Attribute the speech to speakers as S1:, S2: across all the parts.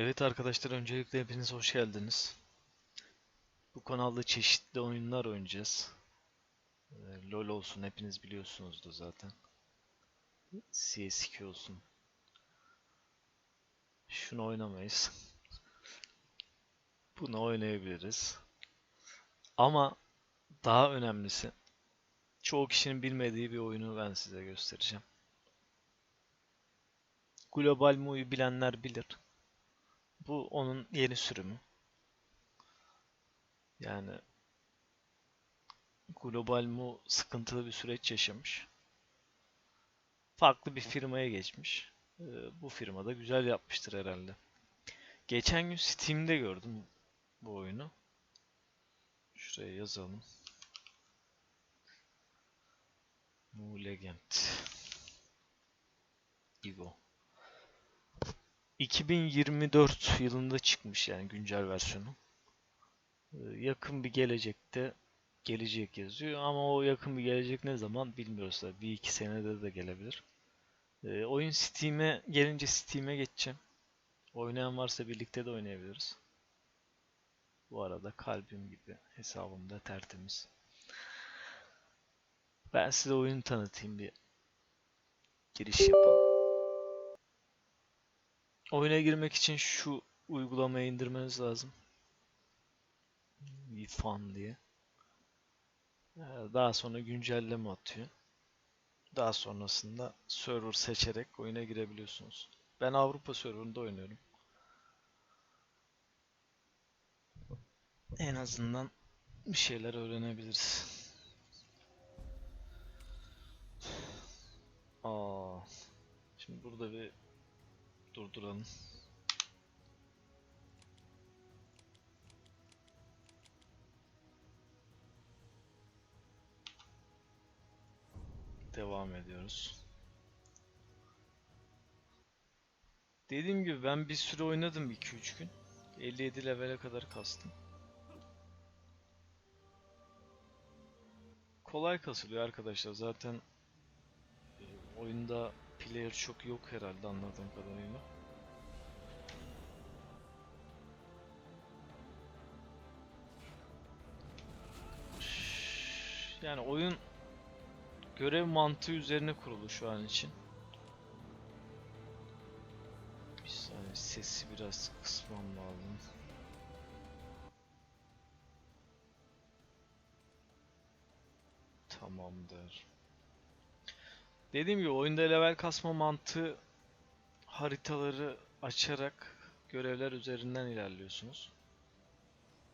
S1: Evet arkadaşlar öncelikle hepiniz hoş geldiniz. Bu kanalda çeşitli oyunlar oynayacağız. Ee, LoL olsun hepiniz biliyorsunuzdur zaten. CS2 olsun. Şunu oynamayız. Bunu oynayabiliriz. Ama daha önemlisi çoğu kişinin bilmediği bir oyunu ben size göstereceğim. Global Mu'yu bilenler bilir. Bu onun yeni sürümü. Yani Global Mu sıkıntılı bir süreç yaşamış. Farklı bir firmaya geçmiş. Ee, bu firma da güzel yapmıştır herhalde. Geçen gün Steam'de gördüm bu oyunu. Şuraya yazalım. Mu Legend. Evo. 2024 yılında çıkmış yani güncel versiyonu. Ee, Yakın bir gelecekte gelecek yazıyor ama o yakın bir gelecek ne zaman bilmiyoruz da bir iki senede de gelebilir. Ee, oyun Steam'e gelince Steam'e geçeceğim. Oynayan varsa birlikte de oynayabiliriz. Bu arada kalbim gibi hesabımda tertemiz. Ben size oyunu tanıtayım bir giriş yapalım. Oyuna girmek için şu uygulamayı indirmeniz lazım. Fan diye. Ee, Daha sonra güncelleme atıyor. Daha sonrasında server seçerek oyuna girebiliyorsunuz. Ben Avrupa serverında oynuyorum. En azından bir şeyler öğrenebiliriz. Aa, şimdi burada bir durduralım. Devam ediyoruz. Dediğim gibi ben bir süre oynadım 2-3 gün. 57 levele kadar kastım. Kolay kasılıyor arkadaşlar. Zaten e, oyunda player çok yok herhalde anladığım kadarıyla. Yani oyun görev mantığı üzerine kurulu şu an için. Bir saniye sesi biraz kısmam lazım. Tamamdır. Dediğim gibi oyunda level kasma mantığı haritaları açarak görevler üzerinden ilerliyorsunuz.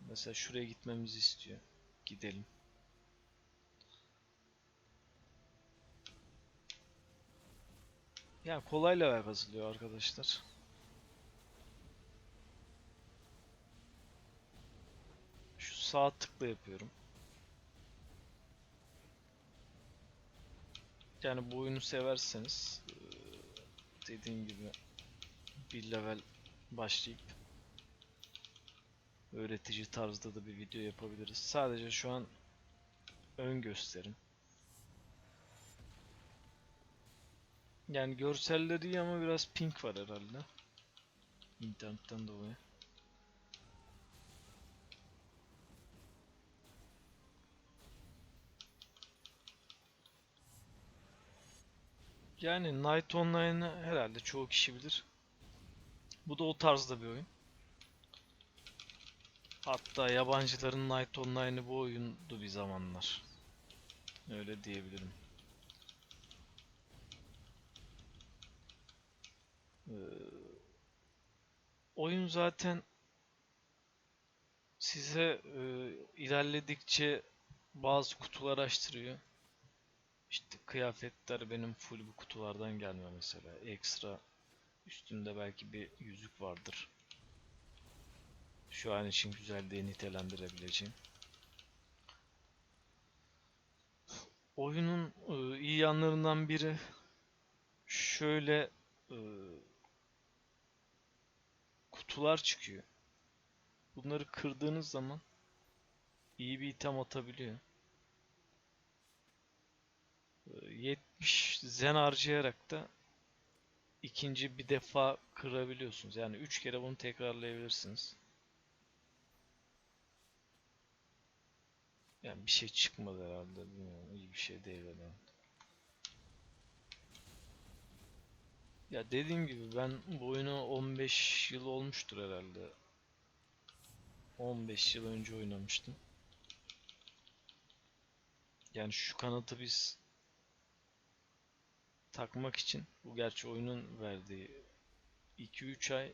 S1: Mesela şuraya gitmemizi istiyor. Gidelim. Yani kolay level kasılıyor arkadaşlar. Şu sağ tıkla yapıyorum. Yani bu oyunu severseniz dediğim gibi bir level başlayıp öğretici tarzda da bir video yapabiliriz. Sadece şu an ön gösterim. Yani görselleri iyi ama biraz pink var herhalde. İnternetten dolayı. Yani Night Online'ı herhalde çoğu kişi bilir. Bu da o tarzda bir oyun. Hatta yabancıların Night Online'ı bu oyundu bir zamanlar. Öyle diyebilirim. Ee, oyun zaten size e, ilerledikçe bazı kutular açtırıyor. İşte kıyafetler benim full bu kutulardan gelme mesela. Ekstra üstünde belki bir yüzük vardır. Şu an için güzel diye nitelendirebileceğim. Oyunun e, iyi yanlarından biri şöyle e, kutular çıkıyor. Bunları kırdığınız zaman iyi bir item atabiliyor. E, 70 zen harcayarak da ikinci bir defa kırabiliyorsunuz. Yani üç kere bunu tekrarlayabilirsiniz. Yani bir şey çıkmadı herhalde. Bilmiyorum. İyi bir şey değil herhalde. Ya dediğim gibi ben bu oyunu 15 yıl olmuştur herhalde. 15 yıl önce oynamıştım. Yani şu kanatı biz takmak için bu gerçi oyunun verdiği 2-3 ay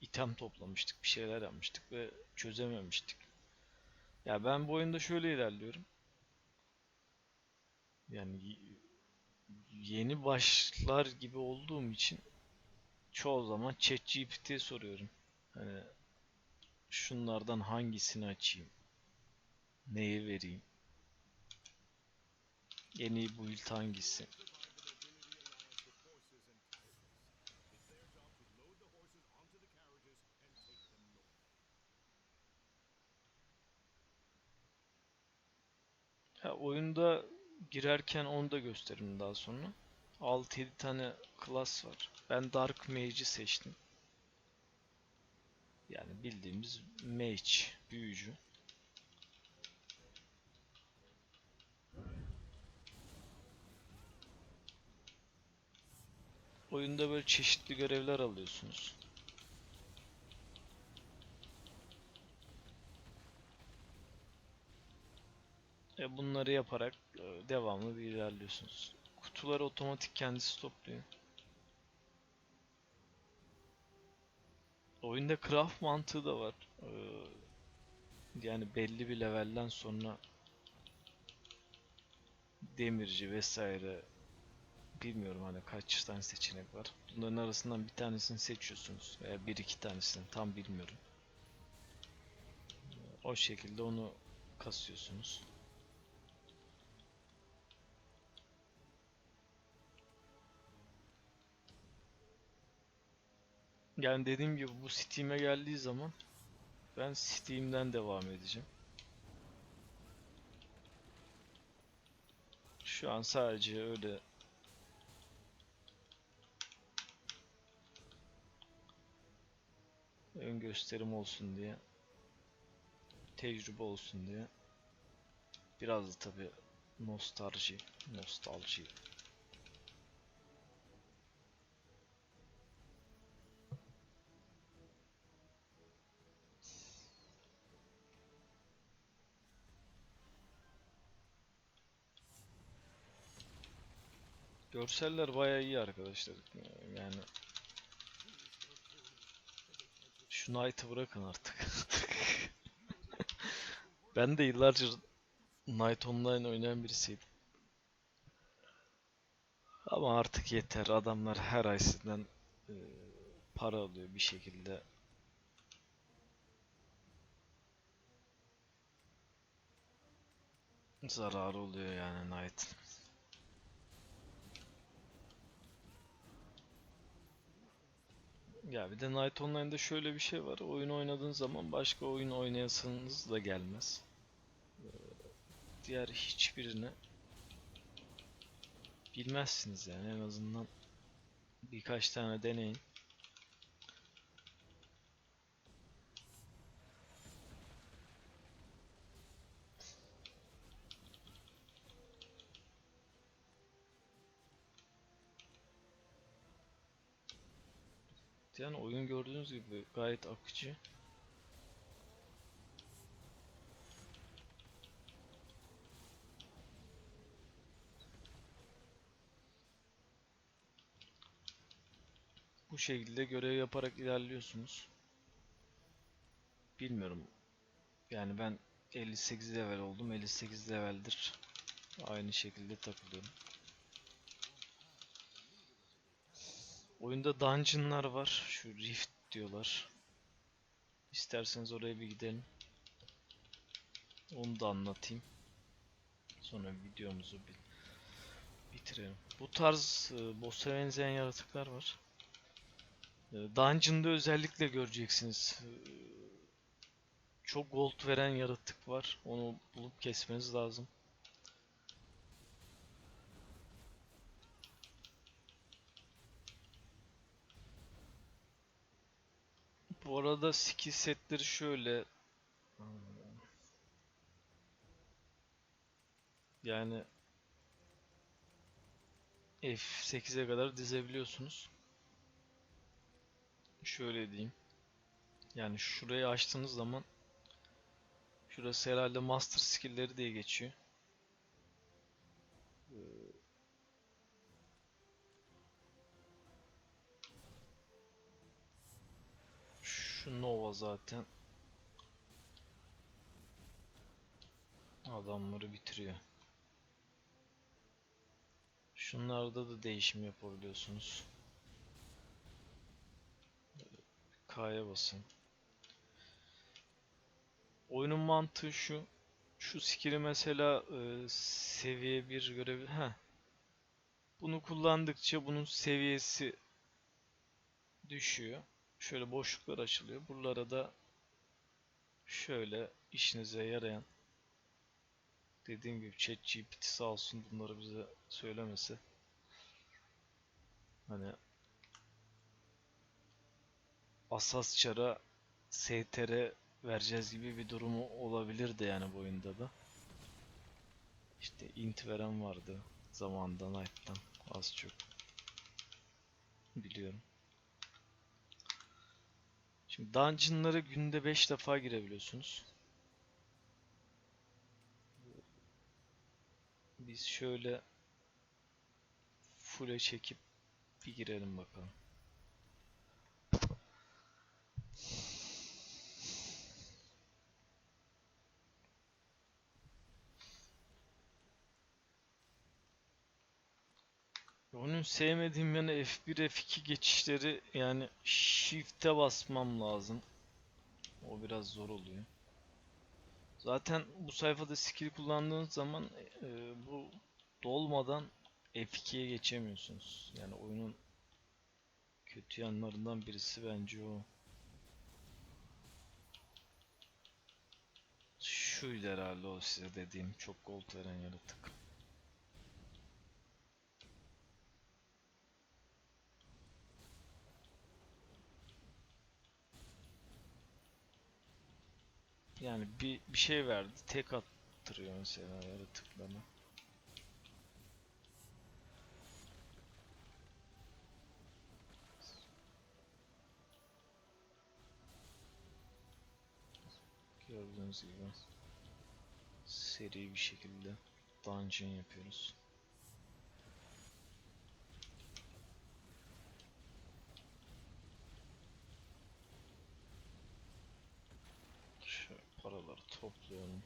S1: item toplamıştık, bir şeyler yapmıştık ve çözememiştik. Ya ben bu oyunda şöyle ilerliyorum. Yani yeni başlar gibi olduğum için çoğu zaman ChatGPT'ye soruyorum. Hani şunlardan hangisini açayım? Neyi vereyim? Yeni build hangisi? Oyunda girerken onu da gösteririm daha sonra. 6-7 tane class var. Ben Dark Mage'i seçtim. Yani bildiğimiz mage, büyücü. Oyunda böyle çeşitli görevler alıyorsunuz. Bunları yaparak e, devamlı bir ilerliyorsunuz. Kutuları otomatik kendisi topluyor. Oyunda craft mantığı da var. Ee, yani belli bir levelden sonra demirci vesaire bilmiyorum hani kaç tane seçenek var. Bunların arasından bir tanesini seçiyorsunuz veya bir iki tanesini tam bilmiyorum. O şekilde onu kasıyorsunuz. Yani dediğim gibi bu Steam'e geldiği zaman ben Steam'den devam edeceğim. Şu an sadece öyle ön gösterim olsun diye tecrübe olsun diye biraz da tabi nostalji nostalji Görseller bayağı iyi arkadaşlar. Yani şu Knight'ı bırakın artık. Ben de yıllarca Knight Online oynayan birisiydim. Ama artık yeter. Adamlar her ay sizden e, para alıyor bir şekilde. Zararı oluyor yani Knight'ın. Ya bir de Night Online'da şöyle bir şey var. Oyun oynadığın zaman başka oyun oynayasınız da gelmez. Ee, Diğer hiçbirini bilmezsiniz yani en azından birkaç tane deneyin. Gördüğünüz gibi gayet akıcı. Bu şekilde görev yaparak ilerliyorsunuz. Bilmiyorum. Yani ben 58 level oldum. 58 leveldir. Aynı şekilde takılıyorum. Oyunda dungeonlar var. Şu rift diyorlar. İsterseniz oraya bir gidelim. Onu da anlatayım. Sonra videomuzu bi- bitirelim. Bu tarz e, boss'a benzeyen yaratıklar var. E, Dungeon'da özellikle göreceksiniz. E, Çok gold veren yaratık var. Onu bulup kesmeniz lazım. Bu arada skill setleri şöyle yani F8'e kadar dizebiliyorsunuz. Şöyle diyeyim. Yani şurayı açtığınız zaman şurası herhalde master skill'leri diye geçiyor. Ee, Şu Nova zaten adamları bitiriyor. Şunlarda da değişim yapabiliyorsunuz. K'ya basın. Oyunun mantığı şu. Şu skill'i mesela e, seviye 1 görevi... Heh. Bunu kullandıkça bunun seviyesi düşüyor. Şöyle boşluklar açılıyor. Buralara da şöyle işinize yarayan dediğim gibi ChatGPT sağ olsun bunları bize söylemesi. Hani Asas Çar'a STR vereceğiz gibi bir durumu olabilirdi yani bu oyunda da. İşte int veren vardı zamanında Knight'tan az çok biliyorum. Şimdi dungeon'lara günde 5 defa girebiliyorsunuz. Biz şöyle full'e çekip bir girelim bakalım. Onun sevmediğim yanı F1 F2 geçişleri yani shift'e basmam lazım. O biraz zor oluyor. Zaten bu sayfada skill kullandığınız zaman e, bu dolmadan F2'ye geçemiyorsunuz. Yani oyunun kötü yanlarından birisi bence o. Şuydu herhalde o size dediğim çok gold veren yaratık. Yani bir, bir şey verdi tek attırıyor mesela yaratıklarına. Gördüğünüz gibi seri bir şekilde dungeon yapıyoruz. Şu toplayalım.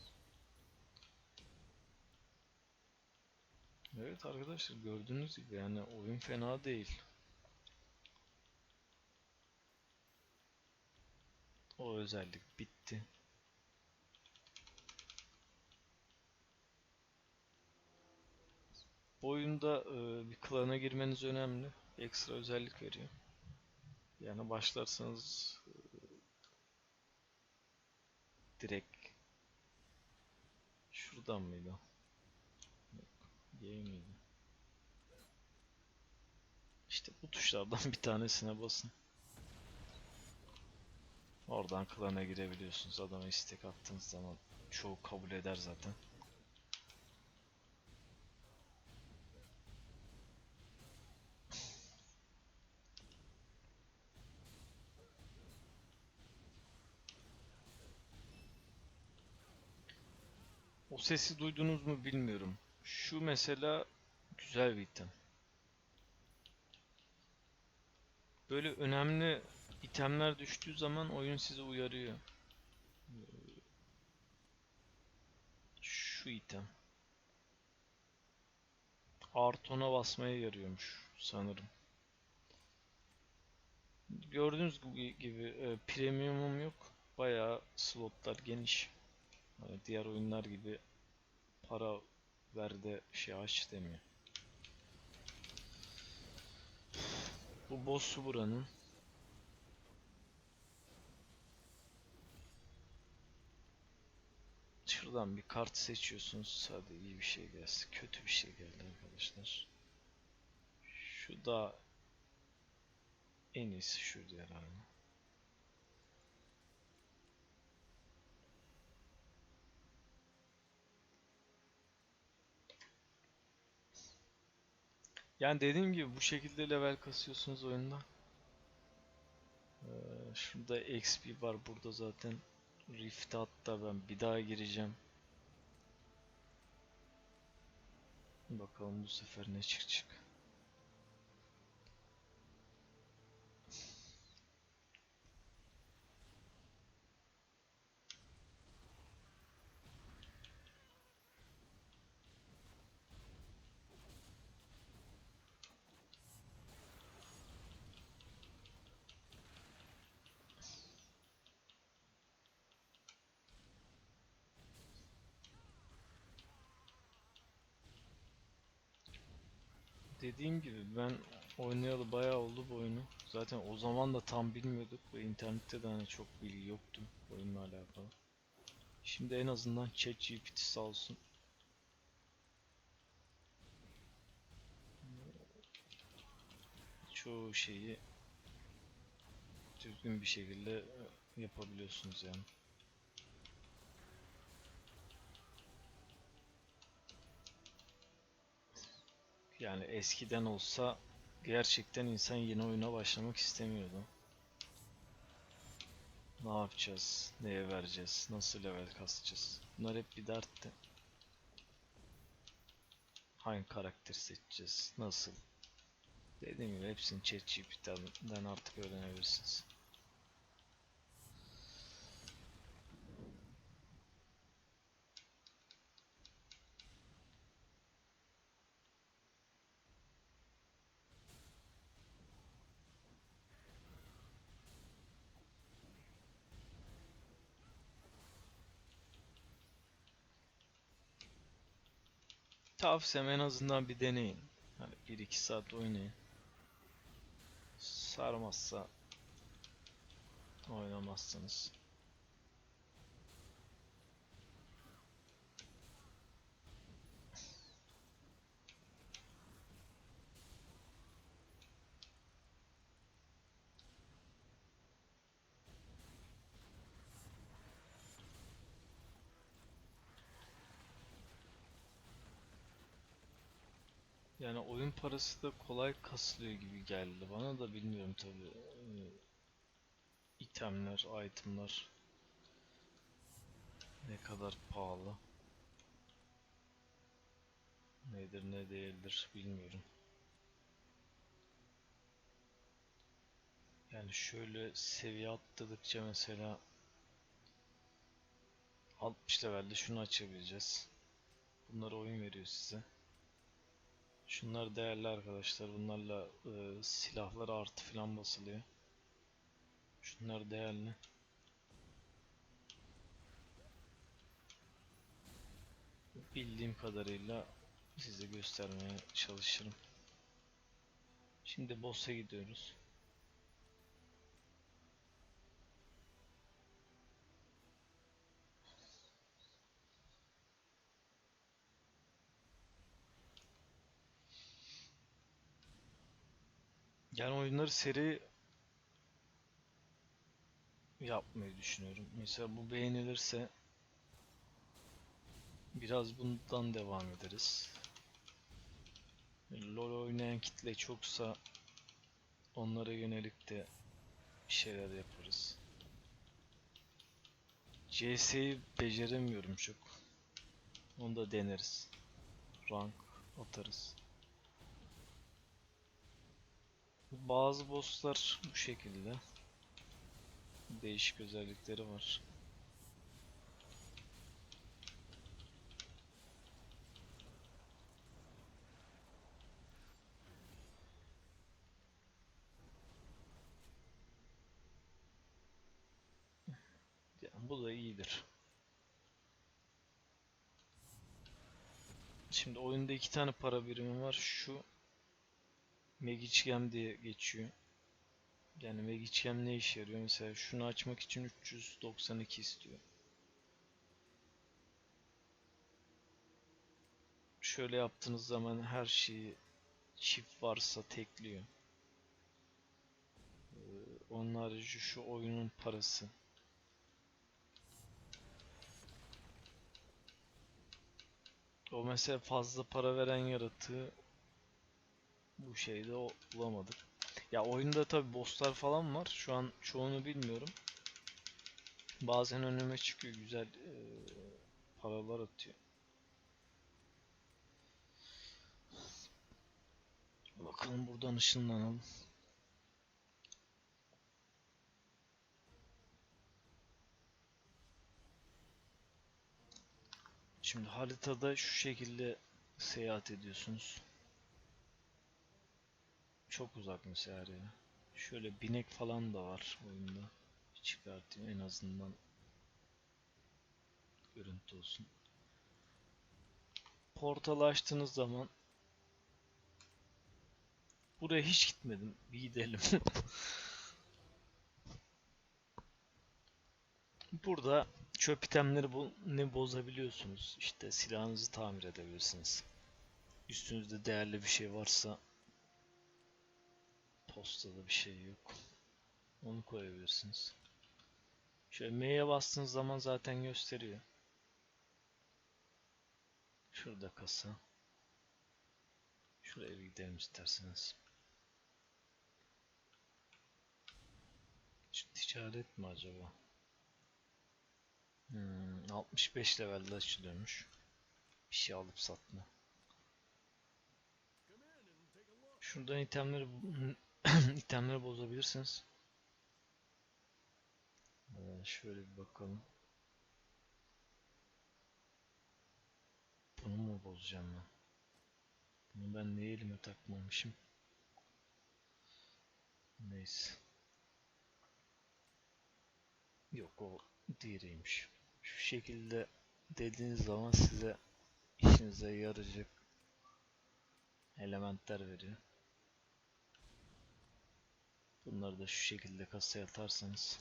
S1: Evet arkadaşlar gördüğünüz gibi yani oyun fena değil. O özellik bitti. Bu oyunda e, bir klana girmeniz önemli. Ekstra özellik veriyor. Yani başlarsanız e, direkt şuradan mıydı? Y miydi? İşte bu tuşlardan bir tanesine basın. Oradan klana girebiliyorsunuz. Adama istek attığınız zaman çoğu kabul eder zaten. Sesi duydunuz mu bilmiyorum. Şu mesela güzel bir item. Böyle önemli itemler düştüğü zaman oyun sizi uyarıyor. Şu item. Arton'a basmaya yarıyormuş sanırım. Gördüğünüz gibi, gibi e, premiumum yok. Bayağı slotlar geniş. Hani diğer oyunlar gibi para ver de şey aç demiyor. Bu boss'u buranın. Şuradan bir kart seçiyorsunuz. Hadi iyi bir şey gelsin. Kötü bir şey geldi arkadaşlar. Şu da en iyisi şuydu herhalde. Yani dediğim gibi bu şekilde level kasıyorsunuz oyunda. Ee, şurada XP var. Burada zaten Rift'e hatta ben bir daha gireceğim. Bakalım bu sefer ne çıkacak. Dediğim gibi ben oynayalı bayağı oldu bu oyunu. Zaten o zaman da tam bilmiyorduk ve internette de hani çok bilgi yoktu oyunla alakalı. Şimdi en azından ChatGPT sağ olsun. Çoğu şeyi düzgün bir şekilde yapabiliyorsunuz yani. Yani eskiden olsa gerçekten insan yeni oyuna başlamak istemiyordu. Ne yapacağız? Neye vereceğiz? Nasıl level kasacağız? Bunlar hep bir dertti. Hangi karakter seçeceğiz? Nasıl? Dediğim gibi hepsini ChatGPT'den artık öğrenebilirsiniz. Tavsiyem en azından bir deneyin. Hani 1-2 saat oynayın. Sarmazsa oynamazsınız. Yani oyun parası da kolay kasılıyor gibi geldi bana da bilmiyorum tabi. itemler, itemler ne kadar pahalı. Nedir ne değildir bilmiyorum. Yani şöyle seviye atladıkça mesela 60 levelde şunu açabileceğiz. Bunları oyun veriyor size. Şunlar değerli arkadaşlar. Bunlarla e, silahlara artı falan basılıyor. Şunlar değerli. Bildiğim kadarıyla size göstermeye çalışırım. Şimdi boss'a gidiyoruz. Yani oyunları seri yapmayı düşünüyorum. Mesela bu beğenilirse biraz bundan devam ederiz. LoL oynayan kitle çoksa onlara yönelik de bir şeyler yaparız. CS'yi beceremiyorum çok. Onu da deneriz. Rank atarız. Bazı bosslar bu şekilde. Değişik özellikleri var. Yani bu da iyidir. Şimdi oyunda iki tane para birimi var. Şu Magic Gem diye geçiyor. Yani Magic Gem ne işe yarıyor? Mesela şunu açmak için 392 istiyor. Şöyle yaptığınız zaman her şeyi çift varsa tekliyor. Ee, onun harici şu oyunun parası. O mesela fazla para veren yaratığı bu şeyde o bulamadık. Ya oyunda tabi bosslar falan var. Şu an çoğunu bilmiyorum. Bazen önüme çıkıyor güzel eee, paralar atıyor. Bakalım buradan ışınlanalım. Şimdi haritada şu şekilde seyahat ediyorsunuz. Çok uzak ya. Şöyle binek falan da var oyunda. Çıkartayım en azından görüntü olsun. Portal açtığınız zaman buraya hiç gitmedim. Bir gidelim. Burada çöp itemleri bu ne bozabiliyorsunuz. İşte silahınızı tamir edebilirsiniz. Üstünüzde değerli bir şey varsa postada bir şey yok. Onu koyabilirsiniz. Şöyle M'ye bastığınız zaman zaten gösteriyor. Şurada kasa. Şuraya bir gidelim isterseniz. Şu ticaret mi acaba? Hmm, 65 levelde açılıyormuş. Bir şey alıp satma. Şuradan itemleri itemleri bozabilirsiniz. Ee, şöyle bir bakalım. Bunu mu bozacağım ben? Bunu ben niye elime takmamışım? Neyse. Yok o diğeriymiş. Şu şekilde dediğiniz zaman size işinize yarayacak elementler veriyor. Bunları da şu şekilde kasaya atarsanız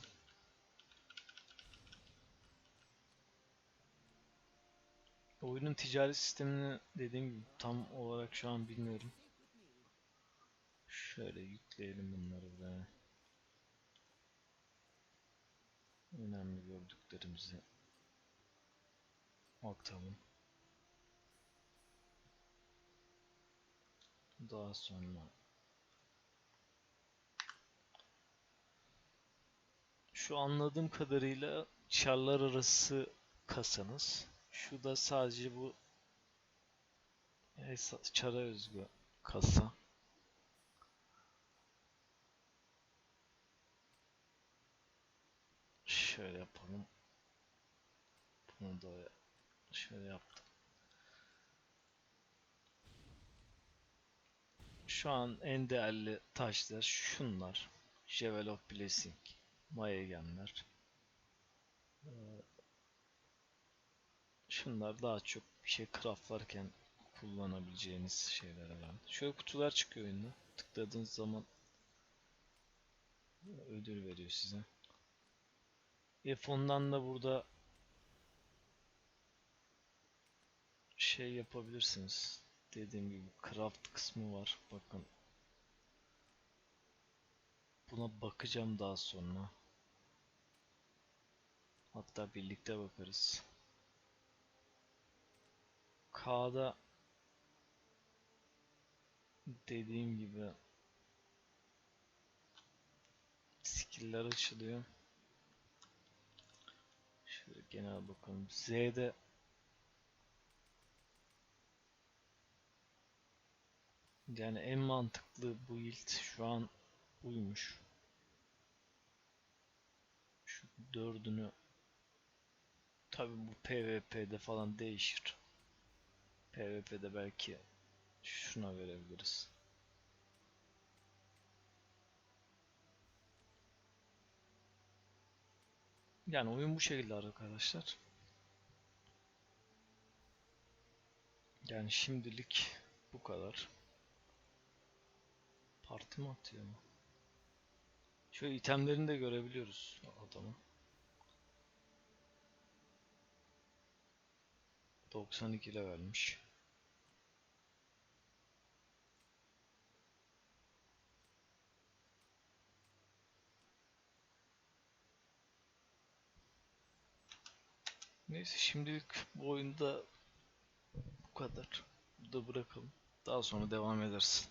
S1: Oyunun ticari sistemini dediğim gibi tam olarak şu an bilmiyorum. Şöyle yükleyelim bunları buraya. Önemli gördüklerimizi aktaralım. Daha sonra şu anladığım kadarıyla çarlar arası kasanız. Şu da sadece bu hesa- çara özgü kasa. Şöyle yapalım. Bunu da şöyle yaptım. Şu an en değerli taşlar şunlar. Jewel of Blessing, Maya gemler. Ee, Şunlar daha çok bir şey craftlarken kullanabileceğiniz şeyler herhalde. Şöyle kutular çıkıyor oyunda. Tıkladığınız zaman ödül veriyor size. F10'dan da burada şey yapabilirsiniz. Dediğim gibi craft kısmı var. Bakın. Buna bakacağım daha sonra. Hatta birlikte bakarız. K'da dediğim gibi skill'ler açılıyor. Şöyle genel bakalım. Z'de yani en mantıklı build şu an buymuş. Şu dördünü tabi bu PvP'de falan değişir. PvP'de belki şuna verebiliriz. Yani oyun bu şekilde arkadaşlar. Yani şimdilik bu kadar. Parti mi atıyor mu? Şöyle itemlerini de görebiliyoruz adamın. 92 levelmiş. Neyse şimdilik bu oyunda bu kadar. Burada bırakalım. Daha sonra devam ederiz.